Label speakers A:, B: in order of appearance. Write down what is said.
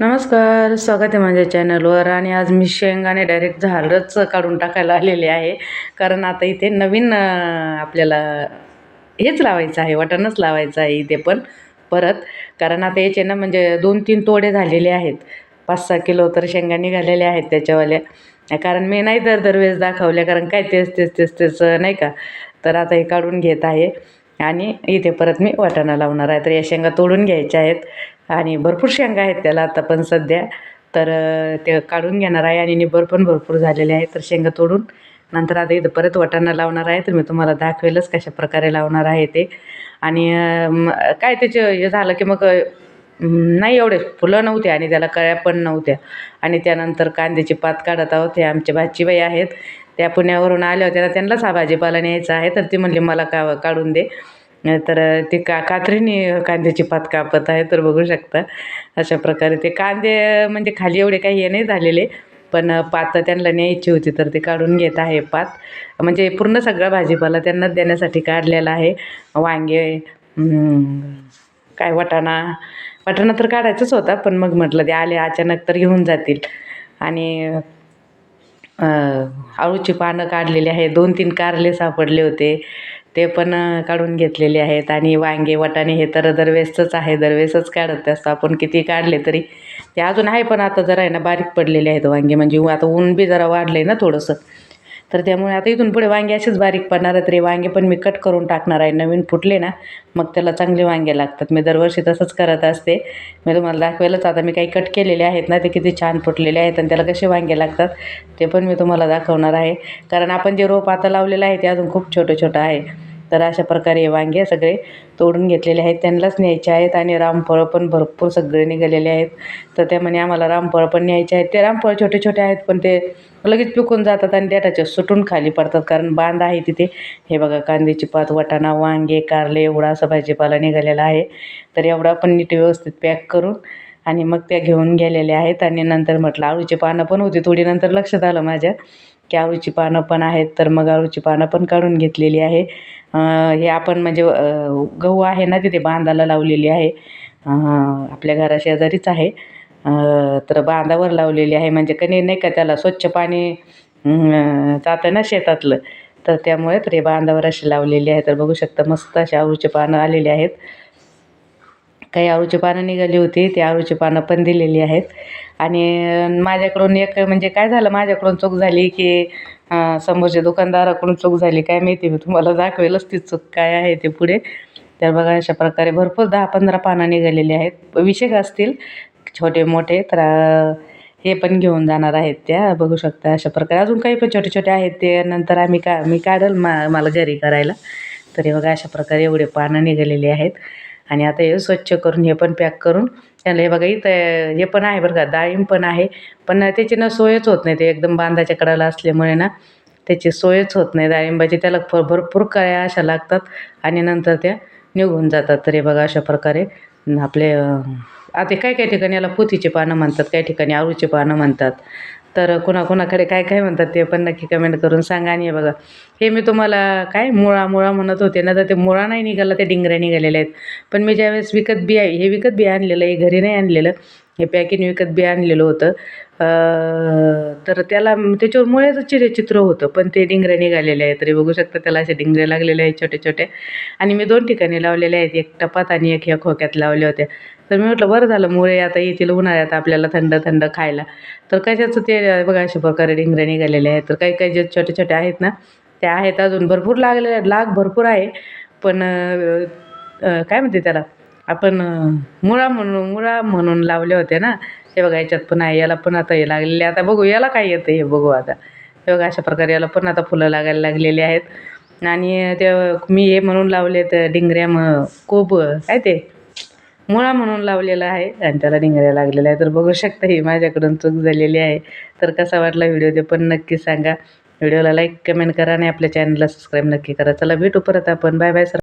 A: नमस्कार स्वागत आहे माझ्या चॅनलवर आणि आज मी शेंगाने डायरेक्ट झाडच काढून टाकायला आलेले आहे. कारण आता इथे नवीन आपल्याला हेच लावायचं आहे वाटणच लावायचं आहे इथे पण परत. कारण आता याचे ना म्हणजे दोन तीन तोडे झालेले आहेत. पाच सहा किलो तर शेंगा निघालेल्या आहेत त्याच्यावाल्या. कारण मी नाही तर दरवेळेस दाखवल्या कारण काय तेच तेच तेच तेच नाही का? तर आता हे काढून घेत आहे. आणि इथे परत मी वाटाणा लावणार आहे. तर या शेंगा तोडून घ्यायच्या आहेत. आणि भरपूर शेंगा आहेत त्याला आता पण सध्या. तर ते काढून घेणार आहे आणि निबर पण भरपूर झालेले आहे. तर शेंगा तोडून नंतर आता इथं परत वाटाणा लावणार आहे. तर मी तुम्हाला दाखवेलच कशा प्रकारे लावणार आहे ते. आणि काय त्याचे हे झालं की मग नाही एवढे फुलं नव्हते आणि त्याला कळ्या पण नव्हत्या. आणि त्यानंतर कांद्याची पात काढत आहोत. हे आमच्या भाचीबाई आहेत. त्या पुण्यावरून आल्या होत्या. त्यांनाच हा भाजीपाला न्यायचा आहे. तर ती म्हणली मला का काढून दे. तर ती का कात्रीने कांद्याची पात कापत आहे तर बघू शकता. अशा प्रकारे ते कांदे म्हणजे खाली एवढे काही हे नाही झालेले पण पात त्यांना न्यायची होती तर ते काढून घेत आहे पात. म्हणजे पूर्ण सगळा भाजीपाला त्यांनाच देण्यासाठी काढलेला आहे. वांगे काय वाटाणा वाटाणा तर काढायचाच होता पण मग म्हटलं ते आले अचानक तर घेऊन जातील. आणि आळूची पानं काढलेली आहे दोन तीन कारले सापडले होते. ते पण काढून घेतलेले आहेत. आणि वांगे वाटाणे हे तर दरवेळेसच आहे. दरवेळेसच काढत असतो आपण. किती काढले तरी ते अजून आहे पण आता जरा आहे ना बारीक पडलेले आहेत वांगे. म्हणजे आता ऊन बी जरा वाढलं आहे ना थोडंसं. तर त्यामुळे आता इथून पुढे वांगे असेच बारीक पडणार आहेत रे. वांगे पण मी कट करून टाकणार आहे. नवीन फुटले ना मग त्याला चांगले वांगे लागतात. मी दरवर्षी तसंच करत असते. मी तुम्हाला दाखवेलच. आता मी काही कट केलेले आहेत ना ते किती छान फुटलेले आहेत आणि त्याला कसे वांगे लागतात ते पण मी तुम्हाला दाखवणार आहे. कारण आपण जे रोप आता लावलेलं आहे ते अजून खूप छोटं छोटं आहे. तर अशा प्रकारे वांगे सगळे तोडून घेतलेले आहेत. त्यांनाच न्यायचे आहेत आणि रामफळं पण भरपूर सगळे निघालेले आहेत. तर त्या म्हणे आम्हाला रामफळं पण न्यायचे आहेत. ते रामफळ छोटे छोटे आहेत पण ते लगेच पिकून जातात आणि देठाच्या सुटून खाली पडतात. कारण बांध आहे तिथे. हे बघा कांद्याची पात वाटाणा वांगे कारले एवढा असा भाजीपाला निघालेला आहे. तर एवढा पण नीट व्यवस्थित पॅक करून आणि मग त्या घेऊन गेलेल्या आहेत. आणि नंतर म्हटलं आळूची पानं पण होती थोडी. नंतर लक्षात आलं माझ्या. की आळूची पानं पण आहेत तर मग आळूची पानं पण काढून घेतलेली आहे. हे आपण म्हणजे गहू आहे ना तिथे बांधाला लावलेली आहे. आपल्या घराशेजारीच आहे. तर बांधावर लावलेली आहे. म्हणजे कणी नाही का त्याला स्वच्छ पाणी जातं ना शेतातलं. तर त्यामुळे तर हे बांधावर अशी लावलेली आहे. तर बघू शकता मस्त अशी आळूची पानं आलेली आहेत. काही आळूची पानं निघाली होती ती आळूची पानं पण दिलेली आहेत. आणि माझ्याकडून एक म्हणजे काय झालं माझ्याकडून चूक झाली की समोरच्या दुकानदाराकडून चूक झाली काय माहिती मी तुम्हाला दाखवेलच ती चूक काय आहे ते पुढे. तर बघा अशा प्रकारे भरपूर दहा पंधरा पानं निघालेली आहेत. विषय असतील छोटे मोठे तर हे पण घेऊन जाणार आहेत त्या बघू शकता अशा प्रकारे. अजून काही पण छोटे छोटे आहेत ते नंतर आम्ही का मी काढल मा मला घरी करायला. तरी बघा अशा प्रकारे एवढे पानं निघालेली आहेत. आणि आता हे स्वच्छ करून हे पण पॅक करून त्याला हे बघा इथं हे पण आहे बरं का डाळिंब पण आहे. पण त्याची ना सोयच होत नाही ते एकदम बांधाच्या कडाला असल्यामुळे ना त्याची सोयच होत नाही. डाळिंबाची त्याला फ भरपूर कळ्या अशा लागतात आणि नंतर त्या निघून जातात. तर हे बघा अशा प्रकारे आपले आता काही काही ठिकाणी याला पोथीची पानं म्हणतात काही ठिकाणी आळूचे पानं म्हणतात. तर कुणाकुणाकडे काय काय म्हणतात ते पण नक्की कमेंट करून सांगा. आणि बघा हे मी तुम्हाला काय मुळा मुळा म्हणत होते ना तर ते मुळा नाही निघाला ते डिंगऱ्या निघालेले आहेत. पण मी ज्यावेळेस विकत बी आहे हे विकत बी आणलेलं आहे घरी नाही आणलेलं हे पॅकिंग विकत बी आणलेलं होतं. तर त्याला त्याच्यावर मुळेच चिरे चित्र होतं पण ते डिंगऱ्या निघालेले आहेत. तरी बघू शकता त्याला असे डिंगऱ्या लागलेले आहेत छोटे छोटे आणि मी दोन ठिकाणी लावलेले आहेत एक टपात आणि एक ह्या खोक्यात लावल्या होत्या. तर मी म्हटलं बरं झालं मुळे आता येतील उन्हाळ्यात आपल्याला थंड थंड खायला. तर कशाचं ते बघा अशा प्रकारे डिंगऱ्या निघालेले आहेत. तर काही काही जे छोटे छोटे आहेत ना ते आहेत अजून भरपूर लागलेले आहेत. लाग भरपूर आहे. पण काय म्हणते त्याला? आपण मुळा म्हणून मुळा म्हणून लावले होते ना? हे बघा याच्यात पण आहे याला पण आता हे लागलेले आता बघू याला काय येतं हे बघू आता. हे बघा अशा प्रकारे याला पण आता फुलं लागायला लागलेली आहेत. आणि ते मी हे म्हणून लावले तर डिंगऱ्या म कोब काय ते? मुळा म्हणून लावलेला आहे आणि त्याला डिंगऱ्या लागलेल्या आहे तर बघू शकता ही माझ्याकडून चूक झालेली आहे. तर कसा वाटला व्हिडिओ ते पण नक्की सांगा. व्हिडिओला लाईक कमेंट करा आणि आपल्या चॅनलला सबस्क्राईब नक्की करा. चला भेटू परत आपण. Bye bye sir.